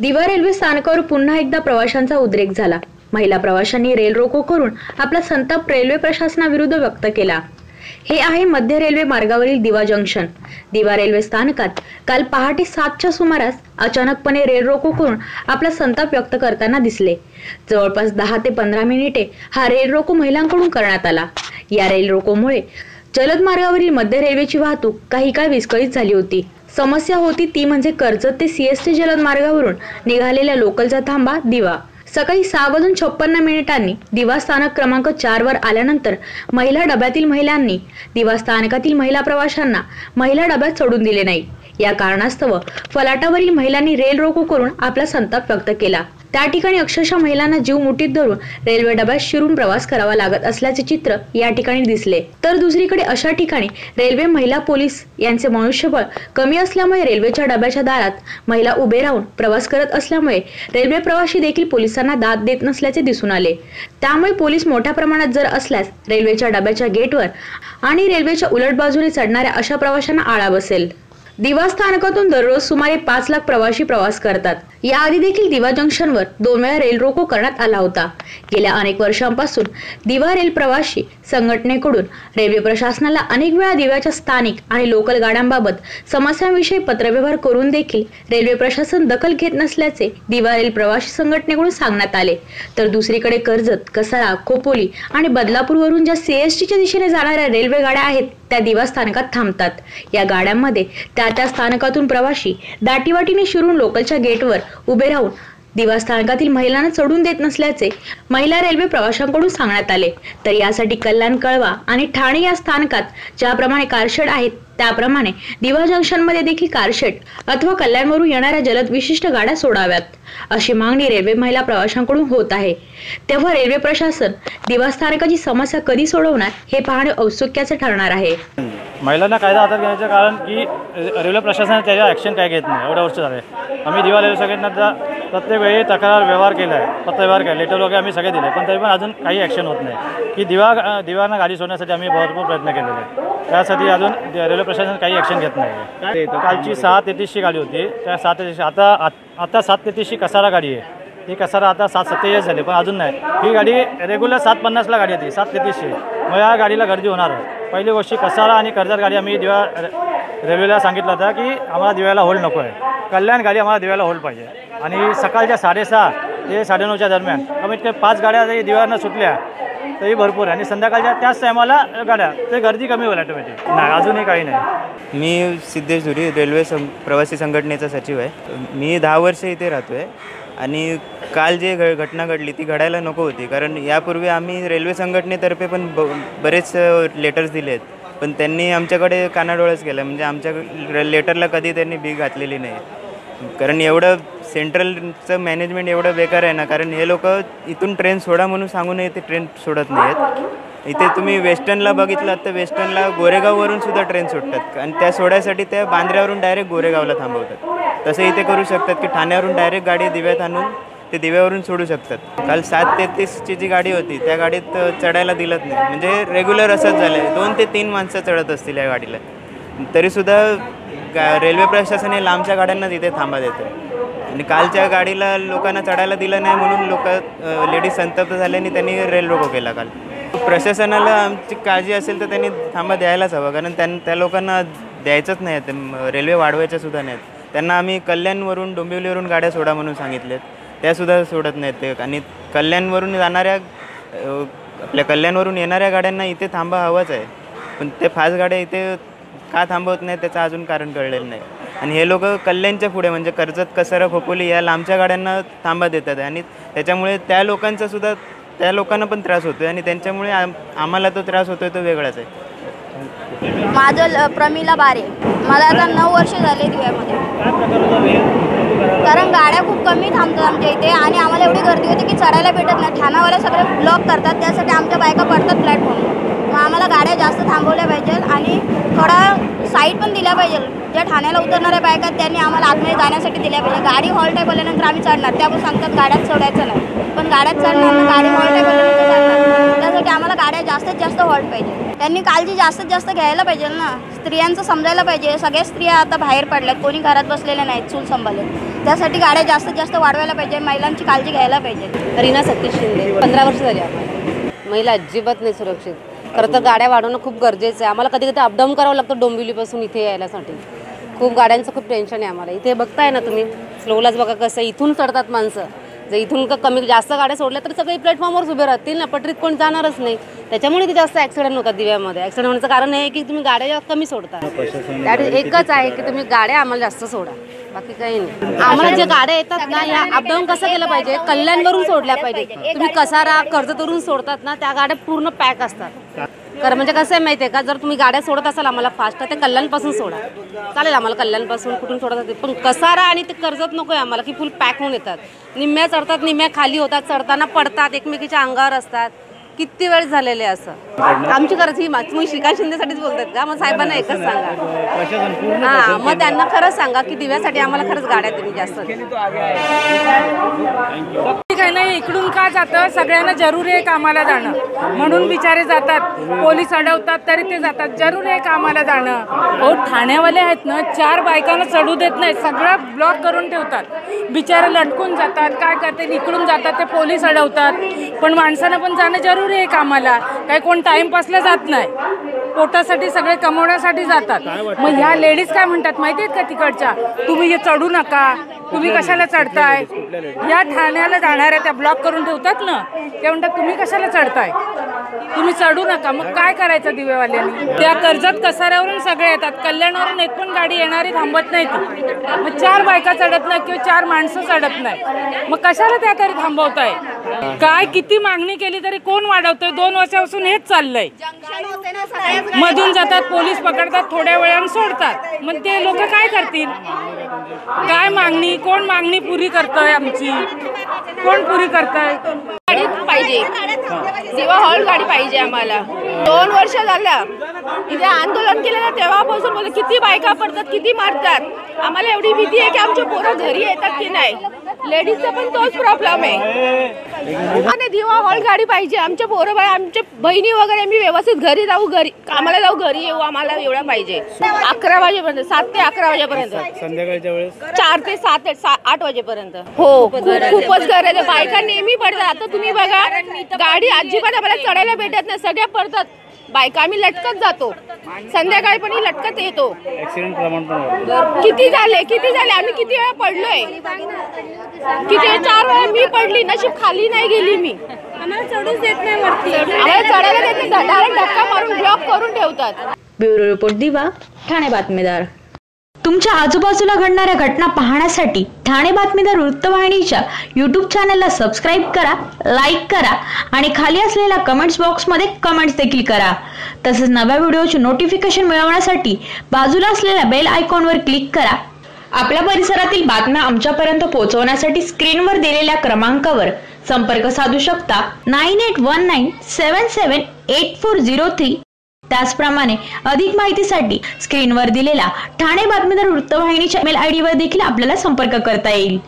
दिवा रेल्वे स्थानकावर पुन्हा एकदा प्रवाशांचा उद्रेक झाला. महिला प्रवाशांनी रेल रोको करून आपला संताप रेल्वे प्रशासनाविरुद्ध व्यक्त केला. हे आहे मध्य रेल्वे मार्गावरील दिवा जंक्शन. दिवा रेल्वे स्थानकात काल पहाटे सातच्या सुमारास अचानकपणे रेल रोको करून आपला संताप व्यक्त करताना दिसले. जवळपास दहा ते पंधरा मिनिटे हा रेल रोको महिलांकडून करण्यात आला. या रेल रोकोमुळे जलद मार्गावरील मध्य रेल्वेची वाहतूक काही काळ विस्कळीत झाली होती. समस्या होती ती म्हणजे कर्जत ते सीएसटी जलद मार्गावरून निघालेल्या लोकलचा थांबा दिवा. सकाळी सहा वाजून छप्पन्न मिनिटांनी दिवा स्थानक क्रमांक चार वर आल्यानंतर महिला डब्यातील महिलांनी दिवा स्थानकातील महिला प्रवाशांना महिला डब्यात सोडून दिले नाही. या कारणास्तव फलाटावरील महिलांनी रेल रोको करून आपला संताप व्यक्त केला. त्या ठिकाणी अक्षरशः महिलांना जीव मुठीत धरून रेल्वे डब्यात शिरून प्रवास करावा लागत असल्याचे चित्र या ठिकाणी दिसले. तर दुसरीकडे अशा ठिकाणी रेल्वे महिला पोलीस यांचे मनुष्यबळ कमी असल्यामुळे रेल्वेच्या डब्याच्या दारात महिला उभे राहून प्रवास करत असल्यामुळे रेल्वे प्रवासी देखील पोलिसांना दाद देत नसल्याचे दिसून आले. त्यामुळे पोलीस मोठ्या प्रमाणात जर असल्यास रेल्वेच्या डब्याच्या गेटवर आणि रेल्वेच्या उलट बाजूने चढणाऱ्या अशा प्रवाशांना आळा बसेल. दिवा स्थानकातून दररोज सुमारे पाच लाख प्रवासी प्रवास करतात. याआधी देखील दिवा जंक्शनवर दोन वेळा रेल रोको करण्यात आला होता. गेल्या अनेक वर्षांपासून दिवा रेल प्रवासी संघटनेकडून रेल्वे प्रशासनाला अनेक वेळा दिव्याच्या स्थानिक आणि लोकल गाड्यांबाबत समस्यांविषयी पत्रव्यवहार करून देखील रेल्वे प्रशासन दखल घेत नसल्याचे दिवा रेल प्रवासी संघटनेकडून सांगण्यात आले. तर दुसरीकडे कर्जत कसारा खोपोली आणि बदलापूरवरून ज्या सीएसटीच्या दिशेने जाणाऱ्या रेल्वे गाड्या आहेत त्या दिवा स्थानकात थांबतात. या गाड्यांमध्ये त्या त्या स्थानकातून प्रवासी दाटीवाटीने शिरून लोकलच्या गेटवर उभे राहून दिवा स्थानकातील महिलांना चढून देत नसल्याचे महिला रेल्वे प्रवाशांकडून सांगण्यात आले. तर यासाठी कल्याण कळवा आणि ठाणे या स्थानकात ज्याप्रमाणे कारशेड आहेत त्याप्रमाणे दिवा जंक्शनमध्ये देखील कारशेड अथवा कल्याणवरून येणाऱ्या जलद विशिष्ट गाड्या सोडाव्यात अशी मागणी रेल्वे महिला प्रवाशांकडून होत आहे. तेव्हा रेल्वे प्रशासन दिवा स्थानकाची समस्या कधी सोडवणार हे पाहणे औत्सुक्याचे ठरणार आहे. महिलांना कायदा हातात घेण्याचं कारण की रेल्वे प्रशासन त्याच्या ॲक्शन काय घेत नाही एवढ्या वर्ष झाले आम्ही दिवा रेल्वे संघटनेचा प्रत्येक वेळी तक्रार व्यवहार केला आहे पत्रव्यवहार केला लेटर वगैरे आम्ही सगळे दिले. पण तरी पण अजून काही ॲक्शन होत नाही. की दिवा दिवाना गाडी सोडण्यासाठी आम्ही भरपूर प्रयत्न केलेले आहेत. त्यासाठी अजून रेल्वे प्रशासन काही ॲक्शन घेत नाही. कालची सहा तेहतीसची गाडी होती. त्या सात तेहतीसची आता आत- सात तेहतीसची कसारा गाडी आहे. ही कसारा आता सात सत्तेचाळीस झाली पण अजून नाही. ही गाडी रेग्युलर सात पन्नासला गाडी होती सात तेहतीसची. मग या गाडीला गर्दी होणार पहिली गोष्ट कसारा आणि कर्जत गाडी आम्ही दिवा रेल्वेला सांगितलं होतं की आम्हाला दिव्याला होल्ड नको आहे कल्याण गाडी आम्हाला दिव्याला होल्ड पाहिजे. आणि सकाळच्या साडेसहा ते साडेनऊच्या दरम्यान. कमीत कमी पाच गाड्या जरी दिव्यानं सुटल्या तरी भरपूर. आहे आणि संध्याकाळच्या त्याच टायमाला गाड्या ते गर्दी कमी होईल ऑटोमॅटिक नाही अजूनही काही नाही. मी सिद्धेश धुरी रेल्वे सं प्रवासी संघटनेचा सचिव आहे. मी दहा वर्ष इथे राहतो आहे आणि काल जे घ घटना घडली ती घडायला नको होती. कारण यापूर्वी आम्ही रेल्वे संघटनेतर्फे पण ब बरेच लेटर्स दिले आहेत. पण त्यांनी आमच्याकडे कानाडोळाच केला. म्हणजे आमच्या लेटरला कधी त्यांनी बी घातलेली नाही. कारण एवढं सेंट्रलचं मॅनेजमेंट एवढं बेकार आहे ना कारण हे लोक इथून ट्रेन सोडा म्हणून सांगूनही ते ट्रेन सोडत नाही आहेत इथे तुम्ही वेस्टर्नला बघितलं तर वेस्टर्नला गोरेगाववरून सुद्धा ट्रेन सुटतात आणि त्या सोडायसाठी त्या बांद्र्यावरून डायरेक्ट गोरेगावला थांबवतात. तसं इथे करू शकतात की ठाण्यावरून डायरेक्ट गाडी दिव्यात आणून ते दिव्यावरून सोडू शकतात. काल सात तेहतीसची जी गाडी होती त्या गाडीत चढायला दिलत नाही. म्हणजे रेग्युलर असंच झालं आहे दोन ते तीन माणसं चढत असतील या गाडीला. तरीसुद्धा गा रेल्वे प्रशासन हे लांबच्या गाड्यांना तिथे थांबा देतं. आणि कालच्या गाडीला लोकांना चढायला दिलं नाही म्हणून लोक लेडीज संतप्त झाले आणि त्यांनी रेल रोको केला काल. प्रशासनाला आमची काळजी असेल तर त्यांनी थांबा द्यायलाच हवं कारण त्यां त्या लोकांना द्यायचंच नाही रेल्वे वाढवायच्या सुद्धा नाहीत. त्यांना आम्ही कल्याणवरून डोंबिवलीवरून गाड्या सोडा म्हणून सांगितलेत. त्यासुद्धा सोडत नाहीत ते. आणि कल्याणवरून जाणाऱ्या आपल्या कल्याणवरून येणाऱ्या गाड्यांना इथे थांबा हवाच आहे. पण ते फास्ट गाड्या इथे का थांबवत नाही त्याचं अजून कारण कळलेलं नाही. आणि हे लोक कल्याणच्या पुढे म्हणजे कर्जत कसर खोपोली या लांबच्या गाड्यांना थांबा देतात. आणि त्याच्यामुळे त्या लोकांचा सुद्धा त्या लोकांना पण त्रास होतो आणि त्यांच्यामुळे आम आम्हाला तो त्रास होतोय तो वेगळाच आहे. माझं ल- प्रमिला बारे. मला आता नऊ वर्ष झाले दिव्यामध्ये कारण गाड्या खूप कमी थांबतात आमच्या इथे आणि आम्हाला एवढी गर्दी होती की चढायला भेटत नाही. ठाणावाले सगळे ब्लॉक करतात त्यासाठी आमच्या बायका पडतात प्लॅटफॉर्म आम्हाला गाड्या जास्त थांबवल्या पाहिजेल आणि थोडा साईड पण दिल्या पाहिजे ज्या ठाण्याला उतरणाऱ्या बायका आहेत, त्यांनी आम्हाला आतमध्ये जाण्यासाठी दिल्या पाहिजे गाडी हॉल्ट आहे बोलल्यानंतर आम्ही चढणार. त्यामुळे सांगतात गाड्यात चढायचं नाही. पण गाड्यात चढणार गाडी हॉल्ट आहे चढणार त्यासाठी आम्हाला गाड्या जास्तीत जास्त हॉल्ट पाहिजे. त्यांनी काळजी जास्तीत जास्त घ्यायला पाहिजे ना. स्त्रियांचं समजायला पाहिजे. सगळ्या स्त्रिया आता बाहेर पडल्यात. कोणी घरात बसलेल्या नाहीत चूल संभाले त्यासाठी गाड्या जास्तीत जास्त वाढवायला पाहिजे. महिलांची काळजी घ्यायला पाहिजे. रीना सतीश शिंदे. पंधरा वर्ष झाली आम्हाला महिला अजिबात नाही सुरक्षित. खरं तर गाड्या वाढवणं खूप गरजेचं आहे. आम्हाला कधी कधी अपडाऊन करावं लागतं डोंबिवलीपासून इथे यायलासाठी. खूप गाड्यांचं खूप टेन्शन आहे आम्हाला. इथे बघताय ना तुम्ही? स्लोलाच बघा कसं. इथून चढतात माणसं. जर इथून का कमी जास्त गाड्या सोडल्या तर सगळे प्लॅटफॉर्मवर उभे राहतील ना? पटरीत कोण जाणारच नाही. त्याच्यामुळे ते जास्त ॲक्सिडेंट होतात दिव्यामध्ये. ॲक्सिडेंट होण्याचं कारण हे आहे की तुम्ही गाड्या जास्त कमी सोडता त्यात एकच आहे की तुम्ही गाड्या आम्हाला जास्त सोडा. बाकी काही नाही. आम्हाला जे गाड्या येतात ना या अपडाऊन कसं केलं पाहिजे? कल्याणवरून सोडल्या पाहिजे. तुम्ही कसारा कर्जतवरून सोडतात ना त्या गाड्या पूर्ण पॅक असतात. तर म्हणजे कसं आहे माहिती आहे का? जर तुम्ही गाड्या सोडत असाल आम्हाला फास्ट तर ते कल्याणपासून सोडा. चालेल आम्हाला कल्याणपासून कुठून सोडत असेल पण कसारा आणि ते कर्जत नको आहे आम्हाला की फुल पॅक होऊन येतात. निम्म्या चढतात निम्म्या खाली होतात चढताना पडतात एकमेकीच्या अंगावर असतात. किती वेळ झालेले असं? आमची गरज ही मा- तुम्ही श्रीकांत शिंदेसाठीच बोलतात का? मग साहेबांना एकच सांगा. हा मग त्यांना खरंच सांगा की दिव्यासाठी आम्हाला खरंच गाड्या तुम्ही जास्त. ठीक आहे नाही इकडून का जातं सगळ्यांना जरुरी आहे कामाला जाणं. म्हणून बिचारे जातात पोलीस अडवतात तरी ते जातात. जरुरी आहे कामाला जाणं. हो ठाण्यावाले आहेत ना चार बायकांना चढू देत नाही सगळं ब्लॉक करून ठेवतात. बिचारे लटकून जातात काय करते इकडून जातात ते पोलीस अडवतात. पण माणसानं पण जाणं जरुरी आहे कामाला. काही कोण टाइमपासला जात नाही. पोटासाठी सगळे कमवण्यासाठी जातात. मग ह्या लेडीज काय म्हणतात माहिती आहेत का तिकडच्या? तुम्ही हे चढू नका. तुम्ही कशाला चढताय? या ठाण्याला जाणाऱ्या त्या ब्लॉक करून ठेवतात ना? ते म्हणतात तुम्ही कशाला चढताय? तुम्ही चढू नका. मग काय करायचं दिवेवाल्यांनी? त्या कर्जत कसाऱ्यावरून सगळे येतात. कल्याणवरून एक पण गाडी येणारी थांबत नाही ती. मग चार बायका चढत नाही किंवा चार माणसं चढत नाही मग कशाला त्या तरी थांबवताय? काय किती मागणी केली तरी कोण वाढवतोय? दोन वर्षापासून हेच चाललंय. मधून जातात पोलीस पकडतात थोड्या वेळाने सोडतात. मग ते लोक काय करतील? काय मागणी? कोण मागणी पुरी करतोय आमची? कोण पुरी करताय? पाहिजे. दिवा हॉल गाडी पाहिजे आम्हाला. दोन वर्ष झाल्या इथे आंदोलन केलं ना तेव्हापासून बोल किती बायका पडतात किती मारतात. आम्हाला एवढी भीती आहे की आमचे पोरं घरी येतात की नाही. लेडीजचा पण तोच प्रॉब्लेम आहे. आणि दिवा हॉल गाडी पाहिजे. आमच्या पोरं बाय आमच्या बहिणी वगैरे आम्ही व्यवस्थित घरी जाऊ घरी कामाला जाऊ घरी येऊ आम्हाला एवढा पाहिजे. अकरा वाजेपर्यंत सात ते अकरा वाजेपर्यंत. संध्याकाळच्या वेळेस? चार ते सात आठ वाजेपर्यंत. हो खूप- खूपच गरज आहे. बायका नेहमी पडतात. आता तुम्ही बघा गाडी अजिबात आम्हाला चढायला भेटत नाही. सगळ्या पडतात. बायका आम्ही लटकत जातो. संध्याकाळी पण ही लटकत येतो. ऍक्सिडेंट प्रमाण पण वाढलं. किती झाले किती झाले? आम्ही किती वेळा पडलोय? किती चार वेळा मी पडली नशीब खाली नाही गेली मी. आम्हाला चढूच देत नाही वरती. आम्हाला चढायला देत नाही डायरेक्ट धक्का मारून ब्लॉक करून ठेवतात. ब्युरो रिपोर्ट दिवा ठाणे बातमीदार. तुमच्या आजूबाजूला घडणाऱ्या घटना पाहण्यासाठी ठाणे बातमीदार वृत्तवाहिनीच्या यूट्यूब चॅनलला सबस्क्राईब करा लाईक करा आणि खाली असलेल्या कमेंट्स बॉक्समध्ये कमेंट्स देखील करा. तसेच नव्या व्हिडिओची नोटिफिकेशन मिळवण्यासाठी बाजूला असलेल्या बेल आयकॉनवर क्लिक करा. आपल्या परिसरातील बातम्या आमच्यापर्यंत पोहोचवण्यासाठी स्क्रीनवर दिलेल्या क्रमांकावर संपर्क साधू शकता. Nine eight one nine seven seven eight four zero three त्याचप्रमाणे अधिक माहितीसाठी स्क्रीनवर दिलेला ठाणे बातमीदार वृत्तवाहिनीच्या मेल आय वर देखील आपल्याला संपर्क करता येईल.